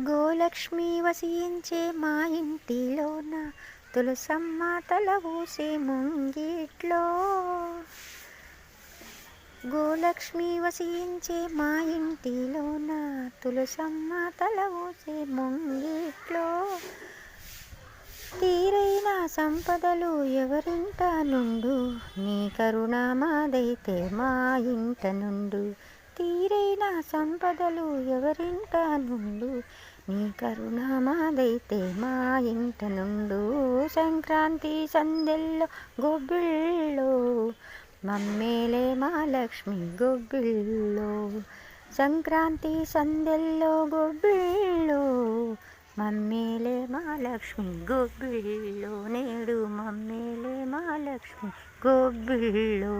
గోలక్ష్మి వసించే మా ఇంటిలోన తులసమ్మ తల ఊసే ముంగిట్లో. గోలక్ష్మి వసించే మా ఇంటిలోన తులసమ్మ తల ఊసే ముంగిట్లో. తీరైన సంపదలు ఎవరింట నుండు? నీ కరుణ మాదైతే మా ఇంట నుండు. తీరైన సంపదలు ఎవరింట నుండు? నీ కరుణ మాదైతే మా ఇంట నుండు. సంక్రాంతి సందెల్లో గొబ్బిళ్ళో మమ్మేలే మా లక్ష్మి గొబ్బిళ్ళో. సంక్రాంతి సందెల్లో గొబ్బిళ్ళో మమ్మేలే మా లక్ష్మి గొబ్బిళ్ళో. నేడు మమ్మేలే మా లక్ష్మి గొబ్బిళ్ళో.